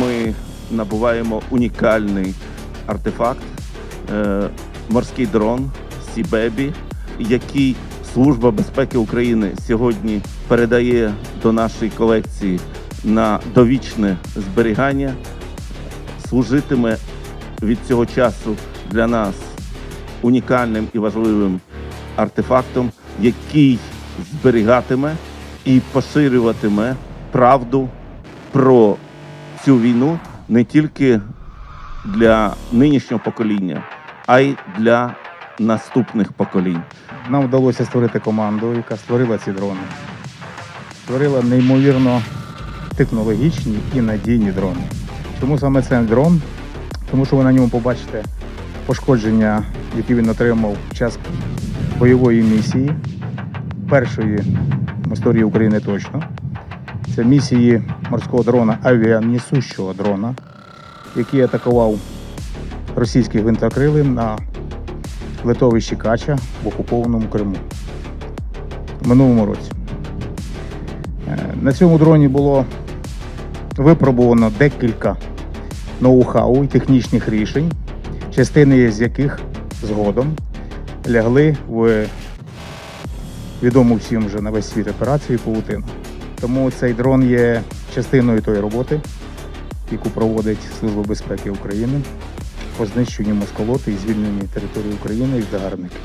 Ми набуваємо унікальний артефакт, е, морський дрон Сібебі, який Служба безпеки України сьогодні передає до нашої колекції на довічне зберігання. Служитиме від цього часу для нас унікальним і важливим артефактом, який зберігатиме і поширюватиме правду про цю війну не тільки для нинішнього покоління, а й для наступних поколінь. Нам вдалося створити команду, яка створила ці дрони. Створила неймовірно технологічні і надійні дрони. Чому саме цей дрон? Тому що ви на ньому побачите пошкодження, які він отримав під час бойової місії, першої в історії України точно. Це місії морського дрона авіанесущого дрона, який атакував російських гвинтокрилів на литовищі Кача в окупованому Криму минулому році. Е, На цьому дроні було випробувано декілька ноу-хау і технічних рішень, частини з яких згодом лягли в відому всім вже на весь світ операцію Павутина. Тому цей дрон є частиною тої роботи, яку проводить Служба безпеки України по знищенню москолоти і звільненні території України від загарбників.